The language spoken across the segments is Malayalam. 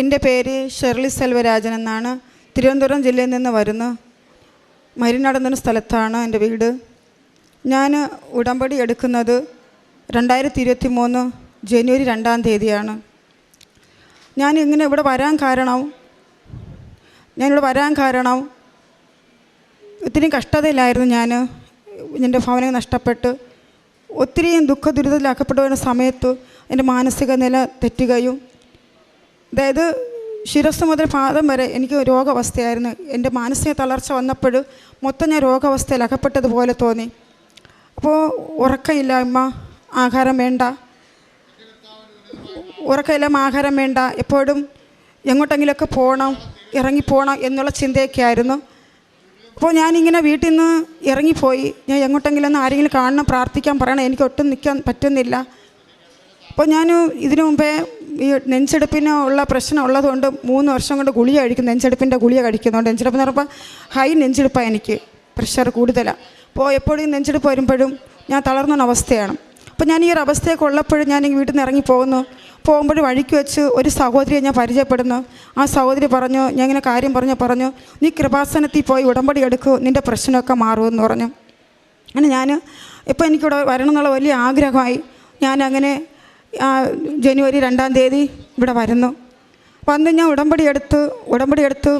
എന്റെ പേര് ഷെർലി സെൽവരാജൻ എന്നാണ്. തിരുവനന്തപുരം ജില്ലയിൽ നിന്ന് വരുന്നു മരിനടന്ന സ്ഥലത്താണ് എന്റെ വീട്. ഞാൻ ഉടമ്പടി എടുക്കുന്നത് രണ്ടായിരത്തി ഇരുപത്തി മൂന്ന് ജനുവരി രണ്ടാം തീയതിയാണ്. ഞാൻ ഇങ്ങനെ ഇവിടെ വരാൻ കാരണം ഞാനിവിടെ വരാൻ കാരണം ഒത്തിരി കഷ്ടതയിലായിരുന്നു ഞാൻ. എന്റെ ഭവനം നഷ്ടപ്പെട്ട് ഒത്തിരിയും ദുഃഖ ദുരിതത്തിലാക്കപ്പെട്ടു സമയത്ത് എന്റെ മാനസിക നില തെറ്റുകയും അതായത് ശിരസ് മുതൽ പാദം വരെ എനിക്ക് രോഗാവസ്ഥയായിരുന്നു. എന്റെ മാനസിക തളർച്ച വന്നപ്പോൾ മൊത്തം ഞാൻ രോഗാവസ്ഥയിൽ അകപ്പെട്ടതുപോലെ തോന്നി. അപ്പോൾ ഉറക്കമില്ലായ്മ ആഹാരം വേണ്ട. ഉറക്കമില്ലായ്മ ആഹാരം വേണ്ട. എപ്പോഴും എങ്ങോട്ടെങ്കിലുമൊക്കെ പോകണം ഇറങ്ങിപ്പോകണം എന്നുള്ള ചിന്തയൊക്കെ ആയിരുന്നു അപ്പോൾ ഞാനിങ്ങനെ വീട്ടിൽ നിന്ന് ഇറങ്ങിപ്പോയി. ഞാൻ എങ്ങോട്ടെങ്കിലും ഒന്ന് ആരെങ്കിലും കാണണം പ്രാർത്ഥിക്കാൻ പറയണം. എനിക്ക് ഒട്ടും നിൽക്കാൻ പറ്റുന്നില്ല. അപ്പോൾ ഞാൻ ഇതിനു മുമ്പേ ഈ നെഞ്ചെടുപ്പിന് ഉള്ള പ്രശ്നം ഉള്ളതുകൊണ്ട് മൂന്ന് വർഷം കൊണ്ട് ഗുളിക കഴിക്കും നെഞ്ചെടുപ്പിന്റെ ഗുളിക കഴിക്കുന്നുണ്ട് നെഞ്ചെടുപ്പ് എന്ന് പറയുമ്പോൾ ഹൈ നെഞ്ചെടുപ്പാണ് എനിക്ക് പ്രഷർ കൂടുതലാണ് അപ്പോൾ എപ്പോഴും നെഞ്ചെടുപ്പ് വരുമ്പോഴും ഞാൻ തളർന്ന അവസ്ഥയാണ്. അപ്പോൾ ഞാൻ ഈ ഒരു അവസ്ഥയൊക്കെ ഉള്ളപ്പോഴും ഞാൻ വീട്ടിൽ നിന്ന് ഇറങ്ങി പോകുന്നു. പോകുമ്പോൾ വഴിക്ക് വെച്ച് ഒരു സഹോദരിയെ ഞാൻ പരിചയപ്പെടുന്നു. ആ സഹോദരി പറഞ്ഞു ഞാൻ ഇങ്ങനെ കാര്യം പറഞ്ഞു പറഞ്ഞു നീ കൃപാസനത്തിൽ പോയി ഉടമ്പടി എടുക്കൂ നിന്റെ പ്രശ്നമൊക്കെ മാറുമെന്ന് പറഞ്ഞു. അങ്ങനെ ഞാൻ ഇപ്പോൾ എനിക്കിവിടെ വരണം എന്നുള്ള വലിയ ആഗ്രഹമായി. ഞാനങ്ങനെ ജനുവരി രണ്ടാം തീയതി ഇവിടെ വരുന്നു. വന്ന് ഞാൻ ഉടമ്പടി എടുത്ത് ഉടമ്പടി എടുത്ത്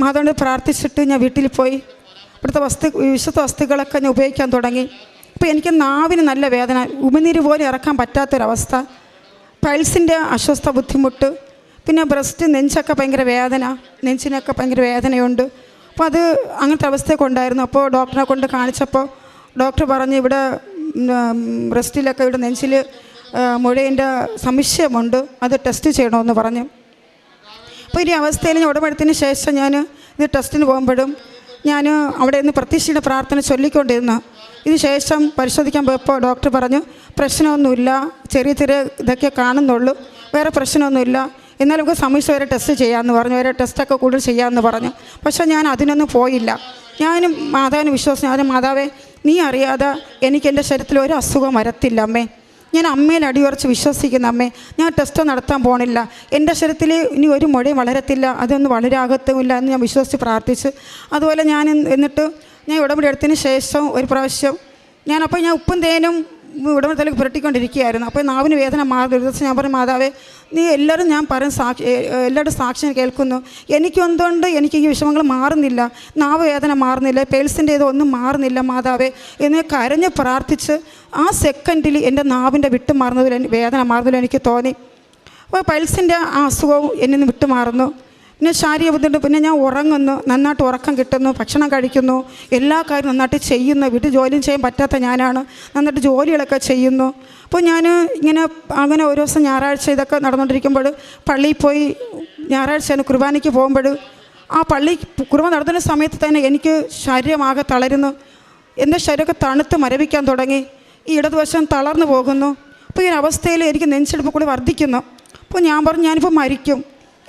മാതാവിനോട് പ്രാർത്ഥിച്ചിട്ട് ഞാൻ വീട്ടിൽ പോയി. ഇവിടുത്തെ വസ്തു വിശുദ്ധ വസ്തുക്കളൊക്കെ ഞാൻ ഉപയോഗിക്കാൻ തുടങ്ങി. അപ്പോൾ എനിക്ക് നാവിന് നല്ല വേദന ഉമിനീര് പോലും ഇറക്കാൻ പറ്റാത്തൊരവസ്ഥ. പൾസിന്റെ അസ്വസ്ഥ ബുദ്ധിമുട്ട് പിന്നെ ബ്രസ്റ്റ് നെഞ്ചൊക്കെ ഭയങ്കര വേദന നെഞ്ചിനൊക്കെ ഭയങ്കര വേദനയുണ്ട്. അപ്പോൾ അത് അങ്ങനത്തെ അവസ്ഥയൊക്കെ ഉണ്ടായിരുന്നു. അപ്പോൾ ഡോക്ടറെ കൊണ്ട് കാണിച്ചപ്പോൾ ഡോക്ടർ പറഞ്ഞു ഇവിടെ ബ്രസ്റ്റിലൊക്കെ ഇവിടെ നെഞ്ചിൽ മുഴേന്റെ സംശയമുണ്ട് അത് ടെസ്റ്റ് ചെയ്യണമെന്ന് പറഞ്ഞു. അപ്പോൾ ഈ അവസ്ഥയിൽ ഞാൻ ഉടമെടുത്തതിന് ശേഷം ഞാൻ ഇത് ടെസ്റ്റിന് പോകുമ്പോഴും ഞാൻ അവിടെ നിന്ന് പ്രത്യക്ഷയുടെ പ്രാർത്ഥന ചൊല്ലിക്കൊണ്ടിരുന്നു. ഇതിന് ശേഷം പരിശോധിക്കാൻ പോയപ്പോൾ ഡോക്ടർ പറഞ്ഞു പ്രശ്നമൊന്നുമില്ല ചെറിയ ചെറിയ ഇതൊക്കെ കാണുന്നുള്ളൂ വേറെ പ്രശ്നമൊന്നുമില്ല. എന്നാൽ നമുക്ക് സമയത്ത് വരെ ടെസ്റ്റ് ചെയ്യാമെന്ന് പറഞ്ഞു വേറെ ടെസ്റ്റൊക്കെ കൂടുതൽ ചെയ്യാമെന്ന് പറഞ്ഞു. പക്ഷേ ഞാൻ അതിനൊന്നും പോയില്ല. ഞാനും മാതാവിന് വിശ്വാസം ഞാനും മാതാവേ നീ അറിയാതെ എനിക്ക് എന്റെ ശരീരത്തിൽ ഒരു അസുഖം വരത്തില്ല അമ്മേ. ഞാൻ അമ്മയിൽ അടിയുറച്ച് വിശ്വസിക്കുന്ന അമ്മേ. ഞാൻ ടെസ്റ്റ് നടത്താൻ പോണില്ല. എന്റെ ശരീരത്തിൽ ഇനി ഒരു മുഴയും വളരത്തില്ല. അതൊന്നും വളരാകത്തുമില്ല എന്ന് ഞാൻ വിശ്വസിച്ച് പ്രാർത്ഥിച്ച്. അതുപോലെ ഞാൻ എന്നിട്ട് ഞാൻ ഉടമ്പടി എടുത്തതിന് ശേഷം ഒരു പ്രാവശ്യം ഞാനപ്പോൾ ഞാൻ ഉപ്പും തേനും ഉടമ്പടിത്തലേക്ക് പുരട്ടിക്കൊണ്ടിരിക്കുകയായിരുന്നു. അപ്പോൾ നാവിന് വേദന മാറുന്നു. ഒരു ദിവസം ഞാൻ പറഞ്ഞു മാതാവേ നീ എല്ലാവരും ഞാൻ പറയും സാക്ഷി എല്ലാവരുടെ സാക്ഷ്യം കേൾക്കുന്നു. എനിക്കൊന്നുകൊണ്ട് എനിക്ക് ഈ വിഷമങ്ങൾ മാറുന്നില്ല. നാവ് വേദന മാറുന്നില്ല. പേൽസിന്റെ ഇതൊന്നും മാറുന്നില്ല മാതാവേ. എന്ന് കരഞ്ഞ് പ്രാർത്ഥിച്ച് ആ സെക്കൻഡിൽ എന്റെ നാവിന്റെ വിട്ട് മാറുന്നതിൽ വേദന മാറുന്നതിൽ എനിക്ക് തോന്നി. അപ്പോൾ പൈൽസിന്റെ ആ അസുഖവും എന്നെ വിട്ടുമാറുന്നു പിന്നെ ശാരീരിക ബുദ്ധിമുട്ട് പിന്നെ ഞാൻ ഉറങ്ങുന്നു നന്നായിട്ട് ഉറക്കം കിട്ടുന്നു ഭക്ഷണം കഴിക്കുന്നു എല്ലാ കാര്യവും നന്നായിട്ട് ചെയ്യുന്നു വീട്ടിൽ ജോലിയും ചെയ്യാൻ പറ്റാത്ത ഞാനാണ് നന്നായിട്ട് ജോലികളൊക്കെ ചെയ്യുന്നു. അപ്പോൾ ഞാൻ ഇങ്ങനെ അങ്ങനെ ഒരു ദിവസം ഞായറാഴ്ച ഇതൊക്കെ നടന്നുകൊണ്ടിരിക്കുമ്പോൾ പള്ളിയിൽ പോയി ഞായറാഴ്ച കുർബാനയ്ക്ക് പോകുമ്പോൾ ആ പള്ളി കുർബാന നടത്തുന്ന സമയത്ത് തന്നെ എനിക്ക് ശരീരമാകെ തളരുന്നു. എന്റെ ശരീരമൊക്കെ തണുത്ത് മരവിക്കാൻ തുടങ്ങി. ഈ ഇടതുവശം തളർന്നു പോകുന്നു. അപ്പോൾ ഈ അവസ്ഥയിൽ എനിക്ക് നെഞ്ചെടുപ്പ് കൂടി വർദ്ധിക്കുന്നു. അപ്പോൾ ഞാൻ പറഞ്ഞു ഞാനിപ്പോൾ മരിക്കും.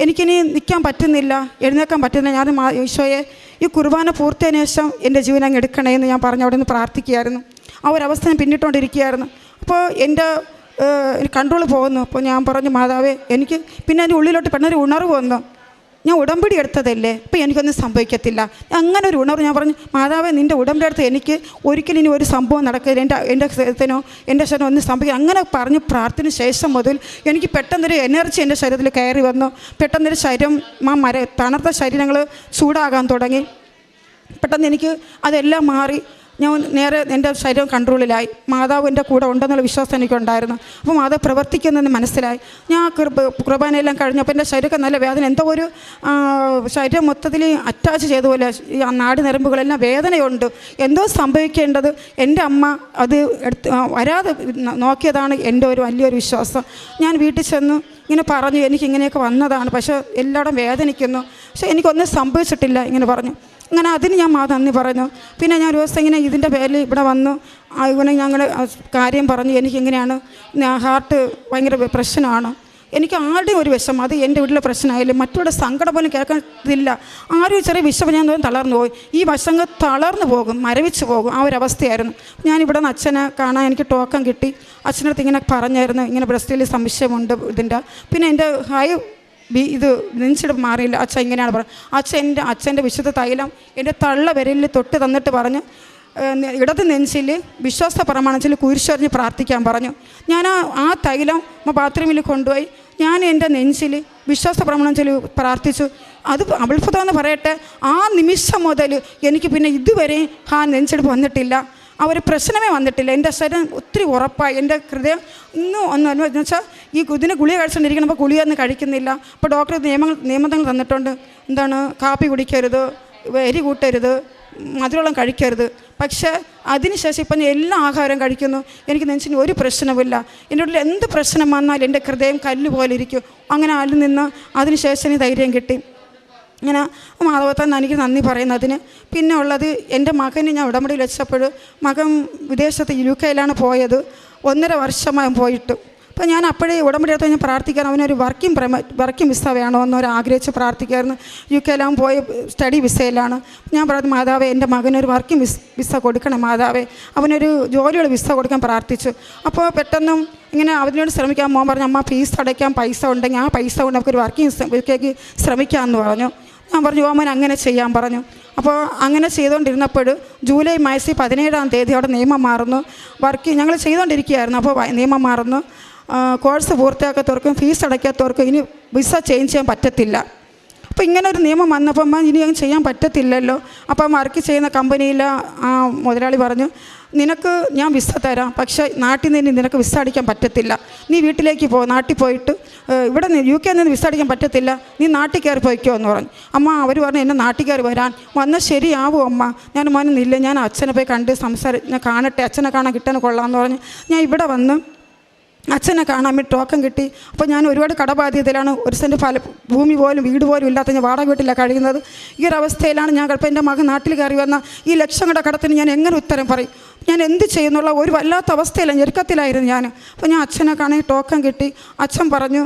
എനിക്കിനി നിൽക്കാൻ പറ്റുന്നില്ല എഴുന്നേക്കാൻ പറ്റുന്നില്ല. ഞാൻ ഈശോയെ ഈ കുർബാന പൂർത്തിയതിനു ശേഷം എന്റെ ജീവൻ അങ്ങ് എടുക്കണേ എന്ന് ഞാൻ പറഞ്ഞ് അവിടെ നിന്ന് പ്രാർത്ഥിക്കുകയായിരുന്നു. ആ ഒരു അവസ്ഥ ഞാൻ പിന്നിട്ടുകൊണ്ടിരിക്കുകയായിരുന്നു അപ്പോൾ എന്റെ കൺട്രോൾ പോകുന്നു. അപ്പോൾ ഞാൻ പറഞ്ഞു മാതാവേ എനിക്ക് പിന്നെ എന്റെ ഉള്ളിലോട്ട് പെണ്ണൊരു ഉണർവ് വന്നു. ഞാൻ ഉടമ്പടി എടുത്തതല്ലേ? അപ്പോൾ എനിക്കൊന്നും സംഭവിക്കത്തില്ല. അങ്ങനെ ഒരു ഉണർവ് ഞാൻ പറഞ്ഞു മാതാവേ നിന്റെ ഉടമ്പടി എടുത്ത് എനിക്ക് ഒരിക്കലും ഇനി ഒരു സംഭവം നടക്കില്ല എന്റെ എന്റെ ശരീരത്തിനോ എന്റെ ശരീരം ഒന്നും സംഭവിക്കും അങ്ങനെ പറഞ്ഞ് പ്രാർത്ഥന ശേഷം മുതൽ എനിക്ക് പെട്ടെന്നൊരു എനർജി എന്റെ ശരീരത്തിൽ കയറി വന്നു. പെട്ടെന്നൊരു ശരീരം ആ മര തണുത്ത ശരീരങ്ങൾ ചൂടാകാൻ തുടങ്ങി. പെട്ടെന്ന് എനിക്ക് അതെല്ലാം മാറി. ഞാൻ നേരെ എന്റെ ശരീരം കൺട്രോളിലായി. മാതാവ് എന്റെ കൂടെ ഉണ്ടെന്നുള്ള വിശ്വാസം എനിക്കുണ്ടായിരുന്നു. അപ്പോൾ മാതാവ് പ്രവർത്തിക്കുന്നെന്ന് മനസ്സിലായി. ഞാൻ കൃപ കുർബാനയെല്ലാം കഴിഞ്ഞപ്പോൾ എന്റെ ശരീരമൊക്കെ നല്ല വേദന എന്തോ ഒരു ശരീരം മൊത്തത്തിൽ അറ്റാച്ച് ചെയ്ത പോലെ ഈ നാട് നരമ്പുകളെല്ലാം വേദനയുണ്ട്. എന്തോ സംഭവിക്കേണ്ടത്? എന്റെ അമ്മ അത് എടുത്ത് വരാതെ നോക്കിയതാണ് എന്റെ ഒരു വലിയൊരു വിശ്വാസം. ഞാൻ വീട്ടിൽ ചെന്ന് ഇങ്ങനെ പറഞ്ഞു എനിക്ക് ഇങ്ങനെയൊക്കെ വന്നതാണ്. പക്ഷേ എല്ലായിടം വേദനിക്കുന്നു. പക്ഷേ എനിക്കൊന്നും സംഭവിച്ചിട്ടില്ല ഇങ്ങനെ പറഞ്ഞു. അങ്ങനെ അതിന് ഞാൻ മാ നന്ദി പറഞ്ഞു പിന്നെ ഞാൻ ഒരു ദിവസം ഇങ്ങനെ ഇതിന്റെ പേരിൽ ഇവിടെ വന്നു. ഇവനെ ഞങ്ങൾ കാര്യം പറഞ്ഞു. എനിക്കിങ്ങനെയാണ് ഹാർട്ട് ഭയങ്കര പ്രശ്നമാണ്. എനിക്ക് ആരുടെയും ഒരു വിഷം അത് എന്റെ വീട്ടിലെ പ്രശ്നമായാലും മറ്റുള്ള സങ്കടം പോലും കേൾക്കത്തില്ല ആരും ചെറിയ വിഷം ഞാൻ തളർന്നു പോയി. ഈ വശങ്ങൾ തളർന്നു പോകും മരവിച്ച് പോകും. ആ ഒരു അവസ്ഥയായിരുന്നു. ഞാൻ നിന്ന് അച്ഛനെ കാണാൻ എനിക്ക് ടോക്കൺ കിട്ടി. അച്ഛനടുത്ത് ഇങ്ങനെ പറഞ്ഞായിരുന്നു. ഇങ്ങനെ ബ്രസ്റ്റിൽ സംശയമുണ്ട് ഇതിന്റെ. പിന്നെ എന്റെ ഹൈ ബി ഇത് നെഞ്ചിട്ട് മാറിയില്ല. അച്ഛൻ ഇങ്ങനെയാണ് പറഞ്ഞത്. അച്ഛൻ എന്റെ അച്ഛന്റെ വിശുദ്ധ തൈലം എന്റെ തള്ള വിരലിൽ തൊട്ട് തന്നിട്ട് പറഞ്ഞു ഇടത് നെഞ്ചിൽ വിശ്വാസ പ്രമാണത്തിൽ കുരിശറിഞ്ഞ് പ്രാർത്ഥിക്കാൻ പറഞ്ഞു. ഞാൻ ആ ആ തൈലം ബാത്റൂമിൽ കൊണ്ടുപോയി. ഞാൻ എന്റെ നെഞ്ചിൽ വിശ്വാസ പ്രമാണത്തിൽ പ്രാർത്ഥിച്ചു. അത് അത്ഭുതം എന്ന് പറയട്ടെ ആ നിമിഷം മുതൽ എനിക്ക് പിന്നെ ഇതുവരെ ആ നെഞ്ചെടുപ്പ് വന്നിട്ടില്ല. ആ ഒരു പ്രശ്നമേ വന്നിട്ടില്ല. എന്റെ ശരീരം ഒത്തിരി ഉറപ്പായി. എന്റെ ഹൃദയം ഇന്നും ഒന്ന് എന്ന് വെച്ചാൽ ഈ ഇതിന് ഗുളിക കഴിച്ചുകൊണ്ടിരിക്കണം അപ്പോൾ ഗുളിയൊന്നും കഴിക്കുന്നില്ല. അപ്പോൾ ഡോക്ടർ നിയമങ്ങൾ നിയമങ്ങൾ തന്നിട്ടുണ്ട്. എന്താണ്? കാപ്പി കുടിക്കരുത് എരി കൂട്ടരുത് മധുരവെള്ളം കഴിക്കരുത്. പക്ഷേ അതിനുശേഷം ഇപ്പം ഞാൻ എല്ലാ ആഹാരവും കഴിക്കുന്നു. എനിക്ക് നെഞ്ചിന് ഒരു പ്രശ്നവുമില്ല. എന്റെ ഉള്ളിൽ എന്ത് പ്രശ്നം വന്നാലും എന്റെ ഹൃദയം കല്ല് പോലെ ഇരിക്കും. അങ്ങനെ അതിൽ നിന്ന് അതിനുശേഷം ധൈര്യം കിട്ടി. ഇങ്ങനെ മാധവത്താൻ എനിക്ക് നന്ദി പറയുന്നതിന് പിന്നെ ഉള്ളത് എന്റെ മകന് ഞാൻ ഉടമ്പടിയിൽ വെച്ചപ്പോൾ മകൻ വിദേശത്ത് യു കെയിലാണ് പോയത്. ഒന്നര വർഷമായി പോയിട്ട്. അപ്പോൾ ഞാൻ അപ്പോഴേ ഉടമ്പടി അടുത്ത് ഞാൻ പ്രാർത്ഥിക്കാൻ അവനൊരു വർക്കിംഗ് പ്രമ വർക്കിംഗ് വിസ വേണോ എന്നൊരു ആഗ്രഹിച്ച് പ്രാർത്ഥിക്കായിരുന്നു. യു കെയിലാവും പോയ സ്റ്റഡി വിസയിലാണ്. ഞാൻ പറഞ്ഞു മാതാവേ എന്റെ മകനൊരു വർക്കിംഗ് വിസ് വിസ കൊടുക്കണം മാതാവേ. അവനൊരു ജോലിയുള്ള വിസ കൊടുക്കാൻ പ്രാർത്ഥിച്ചു. അപ്പോൾ പെട്ടെന്നും ഇങ്ങനെ അതിനോട് ശ്രമിക്കാൻ മോൻ പറഞ്ഞു അമ്മ ഫീസ് അടയ്ക്കാൻ പൈസ ഉണ്ടെങ്കിൽ ആ പൈസ കൊണ്ട് നമുക്കൊരു വർക്കിംഗ് വിസയ്ക്ക് ശ്രമിക്കാമെന്ന് പറഞ്ഞു. ഞാൻ പറഞ്ഞു ഓമൻ അങ്ങനെ ചെയ്യാൻ പറഞ്ഞു. അപ്പോൾ അങ്ങനെ ചെയ്തുകൊണ്ടിരുന്നപ്പോൾ ജൂലൈ മാസത്തിൽ പതിനേഴാം തീയതി അവിടെ നിയമം മാറുന്നു. വർക്ക് ഞങ്ങൾ ചെയ്തുകൊണ്ടിരിക്കുകയായിരുന്നു. അപ്പോൾ നിയമം മാറുന്നു. കോഴ്സ് പൂർത്തിയാക്കാത്തവർക്കും ഫീസ് അടയ്ക്കാത്തവർക്കും ഇനി വിസ ചേഞ്ച് ചെയ്യാൻ പറ്റത്തില്ല. അപ്പോൾ ഇങ്ങനെ ഒരു നിയമം വന്നപ്പോൾ അമ്മ ഇനി അങ്ങ് ചെയ്യാൻ പറ്റത്തില്ലല്ലോ. അപ്പം വർക്ക് ചെയ്യുന്ന കമ്പനിയിൽ ആ മുതലാളി പറഞ്ഞു നിനക്ക് ഞാൻ വിസ തരാം പക്ഷേ നാട്ടിൽ നിന്ന് നിനക്ക് വിസ അടിക്കാൻ പറ്റത്തില്ല. നീ വീട്ടിലേക്ക് പോ നാട്ടിൽ പോയിട്ട് ഇവിടെ യു കെ നിന്ന് വിസ അടിക്കാൻ പറ്റത്തില്ല. നീ നാട്ടിൽ കയറി പോയിക്കോ എന്ന് പറഞ്ഞു. അമ്മ അവർ പറഞ്ഞു എന്നെ നാട്ടിൽ കയറി വരാൻ. വന്നാൽ ശരിയാവും അമ്മ. ഞാൻ മോനൊന്നില്ല ഞാൻ അച്ഛനെ പോയി കണ്ട് സംസാര ഞാൻ കാണട്ടെ അച്ഛനെ കാണാൻ കിട്ടാൻ കൊള്ളാമെന്ന് പറഞ്ഞ്. ഞാൻ ഇവിടെ വന്ന് അച്ഛനെ കാണാൻ വേണ്ടി ടോക്കൺ കിട്ടി. അപ്പോൾ ഞാൻ ഒരുപാട് കടബാധ്യതയിലാണ് ഒരു സെന്റ് ഫല ഭൂമി പോലും വീട് പോലും ഇല്ലാത്ത ഞാൻ വാടക വീട്ടിലാണ് കഴിയുന്നത്. ഈ ഒരു അവസ്ഥയിലാണ് ഞാൻ കിടപ്പം എന്റെ മകൻ നാട്ടിൽ കയറി വന്ന ഈ ലക്ഷങ്ങളുടെ കടത്തിന് ഞാൻ എങ്ങനെ ഉത്തരം പറയും? ഞാൻ എന്ത് ചെയ്യുന്നുള്ള ഒരു വല്ലാത്ത അവസ്ഥയില്ല ഞെരുക്കത്തിലായിരുന്നു ഞാൻ. അപ്പോൾ ഞാൻ അച്ഛനെ കാണാൻ ടോക്കൺ കിട്ടി. അച്ഛൻ പറഞ്ഞു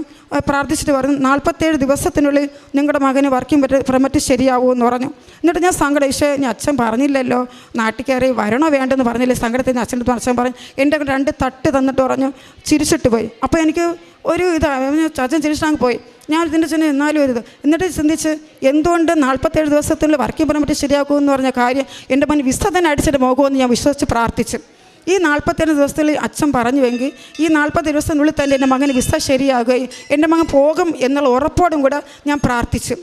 പ്രാർത്ഥിച്ചിട്ട് പറഞ്ഞു നാൽപ്പത്തേഴ് ദിവസത്തിനുള്ളിൽ നിങ്ങളുടെ മകന് വർക്കിംഗ് ഫ്രമറ്റ് ശരിയാവൂ എന്ന് പറഞ്ഞു. എന്നിട്ട് ഞാൻ സങ്കടം ഈശോ ഞാൻ അച്ഛൻ പറഞ്ഞില്ലല്ലോ. നാട്ടിൽ കയറി വരണോ വേണ്ടെന്ന് പറഞ്ഞില്ലേ? സങ്കടത്തിൽ നിന്ന് അച്ഛന്റെ അച്ഛൻ പറഞ്ഞു എന്റെ രണ്ട് തട്ട് തന്നിട്ട് പറഞ്ഞു ചിരിച്ചിട്ട് പോയി. അപ്പോൾ എനിക്ക് ഒരു ഇത് അച്ഛൻ ചിരിച്ചങ്ങ് പോയി. ഞാൻ ഇതിന്റെ ചെന്ന് എന്നാലും ഒരു ഇത്. എന്നിട്ട് ചിന്തിച്ച് എന്തുകൊണ്ട് നാൽപ്പത്തേഴ് ദിവസത്തിനുള്ളിൽ വർക്കിംഗ് പെർമിറ്റ് ശരിയാക്കുമെന്ന് പറഞ്ഞ കാര്യം എന്റെ മുന്നിൽ വിസ തന്നെ അടിച്ചിട്ട് പോകുമെന്ന് ഞാൻ വിശ്വസിച്ച് പ്രാർത്ഥിച്ചു. ഈ നാൽപ്പത്തേഴ് ദിവസത്തിൽ അച്ഛൻ പറഞ്ഞുവെങ്കിൽ ഈ നാൽപ്പത് ദിവസത്തിനുള്ളിൽ തന്നെ എന്റെ മകന് വിസ ശരിയാകുകയും എന്റെ മകൻ പോകും എന്നുള്ള ഉറപ്പോടും കൂടെ ഞാൻ പ്രാർത്ഥിച്ചു.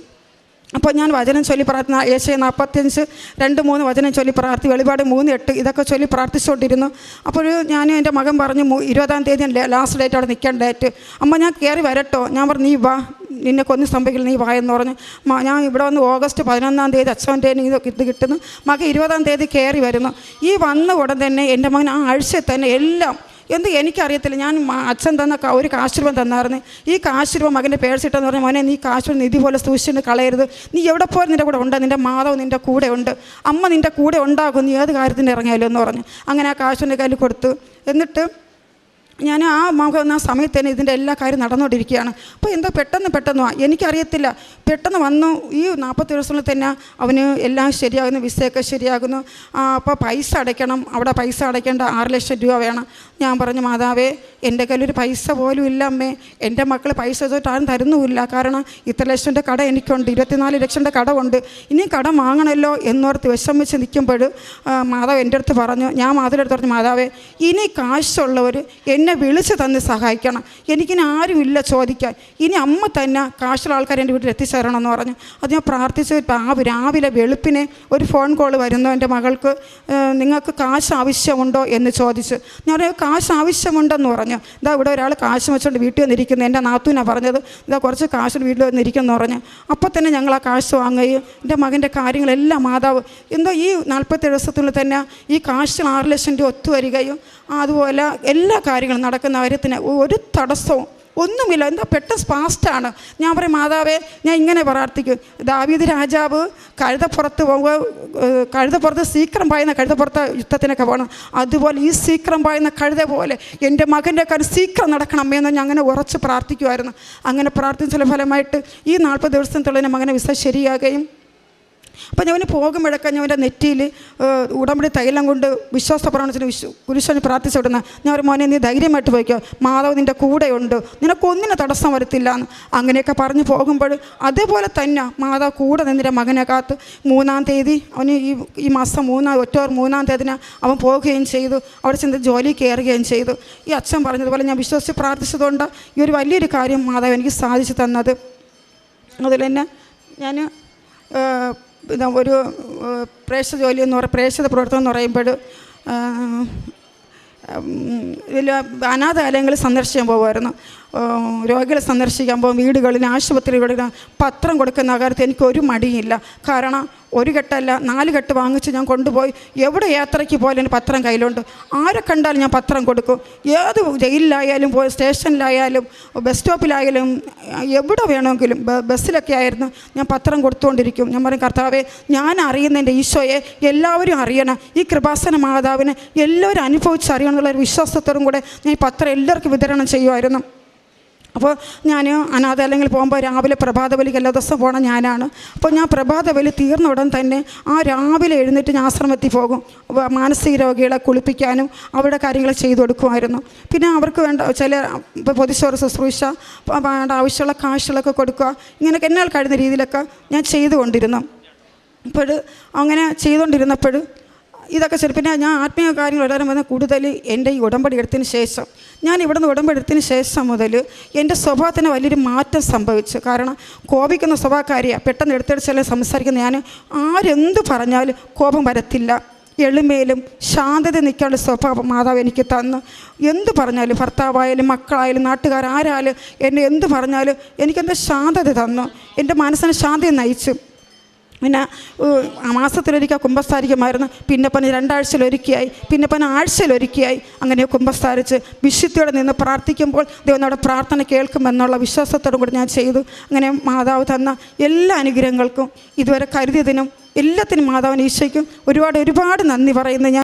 അപ്പോൾ ഞാൻ വചനം ചൊല്ലി പ്രാർത്ഥന ഏഷ്യ നാൽപ്പത്തിയഞ്ച് രണ്ട് മൂന്ന് വചനം ചൊല്ലി പ്രാർത്ഥി വെളിപാട് മൂന്ന് എട്ട് ഇതൊക്കെ ചൊല്ലി പ്രാർത്ഥിച്ചുകൊണ്ടിരുന്നു. അപ്പോൾ ഞാൻ എന്റെ മകൻ പറഞ്ഞു ഇരുപതാം തീയതി ലാസ്റ്റ് ഡേറ്റ് അവിടെ നിൽക്കേണ്ട ഡേറ്റ് അമ്മ ഞാൻ കയറി വരട്ടോ. ഞാൻ പറഞ്ഞു നീ വാ നിന്നെ കൊന്നു സംഭവിക്കില്ല നീ വായെന്ന് പറഞ്ഞു. ഞാൻ ഇവിടെ വന്ന് ഓഗസ്റ്റ് പതിനൊന്നാം തീയതി അച്ഛന്റെ ഇത് ഇത് കിട്ടുന്നു. മകൻ ഇരുപതാം തീയതി കയറി വരുന്നു. ഈ വന്ന ഉടൻ തന്നെ എന്റെ മകൻ ആ ആഴ്ചയിൽ തന്നെ എല്ലാം എന്ത് എനിക്കറിയത്തില്ല. ഞാൻ അച്ഛൻ തന്ന ഒരു കാശ് തന്നായിരുന്നു. ഈ കാശ് മകന്റെ പേഴ്സിട്ടെന്ന് പറഞ്ഞാൽ മോനെ നീ കാശ് നിധി പോലെ സൂക്ഷിച്ചിട്ട് കളയരുത്. നീ എവിടെ പോയി നിന്റെ കൂടെ ഉണ്ട്. നിന്റെ മാതാവ് നിന്റെ കൂടെ ഉണ്ട്. അമ്മ നിന്റെ കൂടെ ഉണ്ടാകും. നീ ഏത് കാര്യത്തിന് ഇറങ്ങിയാലും എന്ന് പറഞ്ഞു. അങ്ങനെ ആ കാശിന്റെ കയ്യിൽ കൊടുത്തു. എന്നിട്ട് ഞാൻ ആ ആ സമയത്ത് തന്നെ ഇതിന്റെ എല്ലാ കാര്യം നടന്നുകൊണ്ടിരിക്കുകയാണ് അപ്പോൾ എന്തോ പെട്ടെന്ന് പെട്ടെന്ന്. എനിക്കറിയത്തില്ല. പെട്ടെന്ന് വന്നു. ഈ നാൽപ്പത്തി ദിവസങ്ങളിൽ തന്നെ അവന് എല്ലാം ശരിയാകുന്നു വിസയൊക്കെ ശരിയാകുന്നു. അപ്പോൾ പൈസ അടയ്ക്കണം. അവിടെ പൈസ അടയ്ക്കേണ്ട ആറ് ലക്ഷം രൂപ വേണം. ഞാൻ പറഞ്ഞു മാതാവേ എന്റെ കയ്യിലൊരു പൈസ പോലും ഇല്ല അമ്മേ. എന്റെ മക്കൾ പൈസ ചോദിച്ചിട്ട് ആരും തരുന്നുമില്ല. കാരണം ഇത്ര ലക്ഷന്റെ കട എനിക്കുണ്ട്. ഇരുപത്തിനാല് ലക്ഷന്റെ കടമുണ്ട് ഇനി കട വാങ്ങണമല്ലോ എന്നോർത്ത് വിഷമിച്ച് നിൽക്കുമ്പോൾ മാതാവ് എന്റെ അടുത്ത് പറഞ്ഞു ഞാൻ മാതാവിന്റെ അടുത്ത് പറഞ്ഞു മാതാവേ ഇനി കാശുള്ളവർ എന്നെ വിളിച്ച് തന്ന് സഹായിക്കണം. എനിക്കിനി ആരുമില്ല ചോദിക്കാൻ. ഇനി അമ്മ തന്നെ കാശുള്ള ആൾക്കാർ എന്റെ വീട്ടിൽ എത്തിച്ചേരണം എന്ന് പറഞ്ഞു. അത് ഞാൻ പ്രാർത്ഥിച്ച്. രാവ് രാവിലെ വെളുപ്പിനെ ഒരു ഫോൺ കോൾ വരുന്നു എന്റെ മകൾക്ക്. നിങ്ങൾക്ക് കാശ് ആവശ്യമുണ്ടോ എന്ന് ചോദിച്ചു. ഞാൻ കാശ് ആവശ്യമുണ്ടെന്ന് പറഞ്ഞു. ഇതാ ഇവിടെ ഒരാൾ കാശ് വെച്ചുകൊണ്ട് വീട്ടിൽ വന്നിരിക്കുന്നു. എന്റെ നാത്തൂനാണ് പറഞ്ഞത്. ഇതാ കുറച്ച് കാശ് വീട്ടിൽ വന്നിരിക്കുന്നു പറഞ്ഞു. അപ്പോൾ തന്നെ ഞങ്ങൾ ആ കാശ് വാങ്ങുകയും എന്റെ മകന്റെ കാര്യങ്ങളെല്ലാം മാതാവ്. എന്തോ ഈ നാൽപ്പത്തി ദിവസത്തിനുള്ളിൽ തന്നെ ഈ കാശ് ആറ് ലക്ഷം രൂപ ഒത്തുവരികയും അതുപോലെ എല്ലാ കാര്യങ്ങളും നടക്കുന്ന കാര്യത്തിന് ഒരു തടസ്സവും ഒന്നുമില്ല. എന്താ പെട്ടെന്ന് ഫാസ്റ്റാണ് ഞാൻ പറയും മാതാവേ ഞാൻ ഇങ്ങനെ പ്രാർത്ഥിക്കും. ദാവീദ് രാജാവ് കഴുതപ്പുറത്ത് പോകുക കഴുതപ്പുറത്ത് സീക്രം പായുന്ന കഴുതപ്പുറത്ത് യുദ്ധത്തിനൊക്കെ പോകണം അതുപോലെ ഈ സീക്രം പായുന്ന കഴുത പോലെ എന്റെ മകന്റെ കാര്യം സീക്രം നടക്കണം എന്ന് ഞാൻ അങ്ങനെ ഉറച്ച് പ്രാർത്ഥിക്കുമായിരുന്നു അങ്ങനെ പ്രാർത്ഥിച്ച ഫലമായിട്ട് ഈ നാൽപ്പത് ദിവസത്തിലുള്ള എന്റെ മകനെ വിസ ശരിയാകുകയും അപ്പോൾ ഞാൻ പോകുമ്പോഴൊക്കെ ഞാൻ നെറ്റിയിൽ ഉടമ്പടി തൈലം കൊണ്ട് വിശ്വാസ പ്രവണത്തിന് വിശ്വ കുരിശന് പ്രാർത്ഥിച്ചു വിടുന്ന ഞാൻ ഒരു മോനെ നീ ധൈര്യമായിട്ട് പോയിക്കോ. മാതാവ് നിന്റെ കൂടെയുണ്ട്. നിനക്കൊന്നിനെ തടസ്സം വരത്തില്ല എന്ന്. അങ്ങനെയൊക്കെ പറഞ്ഞു പോകുമ്പോൾ അതേപോലെ തന്നെ മാതാവ് കൂടെ നിന്നിന്റെ മകനെ കാത്ത് മൂന്നാം തീയതി അവന് ഈ ഈ മാസം മൂന്നാം ഒക്ടോബർ മൂന്നാം തീയതിന് അവൻ പോവുകയും ചെയ്തു. അവിടെ ചെന്ന് ജോലി കയറുകയും ചെയ്തു. ഈ അച്ഛൻ പറഞ്ഞതുപോലെ ഞാൻ വിശ്വസിച്ച് പ്രാർത്ഥിച്ചതുകൊണ്ട് ഈ ഒരു വലിയൊരു കാര്യം മാതാവ് എനിക്ക് സാധിച്ചു തന്നത്. അതിൽ തന്നെ ഞാൻ ഒരു പ്രേക്ഷക ജോലി എന്ന് പറയുന്ന പ്രേക്ഷിത പ്രവർത്തനം എന്ന് പറയുമ്പോൾ ഇതിൽ അനാഥാലയങ്ങൾ സന്ദർശിക്കാൻ പോകുമായിരുന്നു. രോഗികളെ സന്ദർശിക്കാൻ പോകും വീടുകളിൽ ആശുപത്രികളിൽ പത്രം കൊടുക്കുന്ന കാര്യത്തിൽ എനിക്ക് ഒരു മടിയില്ല. കാരണം ഒരു കെട്ടല്ല നാല് കെട്ട് വാങ്ങിച്ച് ഞാൻ കൊണ്ടുപോയി. എവിടെ യാത്രയ്ക്ക് പോയാലും പത്രം കയ്യിലുണ്ട്. ആരെ കണ്ടാലും ഞാൻ പത്രം കൊടുക്കും. ഏത് ജയിലിലായാലും പോയി സ്റ്റേഷനിലായാലും ബസ് സ്റ്റോപ്പിലായാലും എവിടെ വേണമെങ്കിലും ബസ്സിലൊക്കെ ആയിരുന്നു ഞാൻ പത്രം കൊടുത്തുകൊണ്ടിരിക്കും. ഞാൻ പറയും കർത്താവെ ഞാൻ അറിയുന്ന എന്റെ ഈശോയെ എല്ലാവരും അറിയണം. ഈ കൃപാസന മാതാവിനെ എല്ലാവരും അനുഭവിച്ചറിയണം എന്നുള്ള ഒരു വിശ്വാസത്തോടും കൂടെ ഞാൻ ഈ പത്രം എല്ലാവർക്കും വിതരണം ചെയ്യുമായിരുന്നു. അപ്പോൾ ഞാൻ അനാഥാലയങ്ങളിൽ പോകുമ്പോൾ രാവിലെ പ്രഭാത ബലിക്ക് എല്ലാ ദിവസവും പോകണം ഞാനാണ്. അപ്പോൾ ഞാൻ പ്രഭാത ബലി തീർന്ന ഉടൻ തന്നെ ആ രാവിലെ എഴുന്നേറ്റ് ഞാൻ ആശ്രമത്തിൽ പോകും. മാനസിക രോഗികളെ കുളിപ്പിക്കാനും അവരുടെ കാര്യങ്ങൾ ചെയ്തു കൊടുക്കുമായിരുന്നു. പിന്നെ അവർക്ക് വേണ്ട ചില ഇപ്പോൾ പൊതുശോറ ശുശ്രൂഷ വേണ്ട ആവശ്യമുള്ള കാശുകളൊക്കെ കൊടുക്കുക ഇങ്ങനെയൊക്കെ എന്നാൽ കഴിയുന്ന രീതിയിലൊക്കെ ഞാൻ ചെയ്തുകൊണ്ടിരുന്നു. അപ്പോൾ അങ്ങനെ ചെയ്തുകൊണ്ടിരുന്നപ്പോൾ ഇതൊക്കെ ശരി. ഞാൻ ആത്മീയ കാര്യങ്ങൾ വളരെ വന്ന കൂടുതൽ എന്റെ ഈ ഉടമ്പടി എടുത്തതിന് ശേഷം ഞാൻ ഇവിടുന്ന് ഉടമ്പടി എടുത്തതിന് ശേഷം മുതൽ എന്റെ സ്വഭാവത്തിന് വലിയൊരു മാറ്റം സംഭവിച്ചു. കാരണം കോപിക്കുന്ന സ്വഭാവക്കാരിയാണ് പെട്ടെന്ന് എടുത്തെടുത്തല്ലേ സംസാരിക്കുന്ന ഞാൻ ആരെന്ത് പറഞ്ഞാലും കോപം വരത്തില്ല. എളിമയിലും ശാന്തത നിൽക്കാനുള്ള സ്വഭാവം മാതാവ് എനിക്ക് തന്നു. എന്ത് പറഞ്ഞാലും ഭർത്താവായാലും മക്കളായാലും നാട്ടുകാരായാലും എന്നെ എന്ത് പറഞ്ഞാലും എനിക്കെന്താ ശാന്തത തന്നു. എന്റെ മനസ്സിനെ ശാന്തി നയിച്ചു. പിന്നെ മാസത്തിലൊരിക്കൽ കുംഭസ്ഥാരിക്കുമായിരുന്നു പിന്നെ പനി രണ്ടാഴ്ചയിലൊരുക്കിയായി. പിന്നെ പനി ആഴ്ചയിലൊരുക്കിയായി. അങ്ങനെ കുംഭസ്ഥാരിച്ച് വിശുദ്ധിയോടെ നിന്ന് പ്രാർത്ഥിക്കുമ്പോൾ ദൈവനോട് പ്രാർത്ഥന കേൾക്കുമെന്നുള്ള വിശ്വാസത്തോടും കൂടി ഞാൻ ചെയ്തു. അങ്ങനെ മാതാവ് തന്ന എല്ലാ അനുഗ്രഹങ്ങൾക്കും ഇതുവരെ കരുതിയതിനും എല്ലാത്തിനും മാതാവിന് ഈശോയ്ക്കും ഒരുപാട് ഒരുപാട് നന്ദി പറയുന്നു. ഞാൻ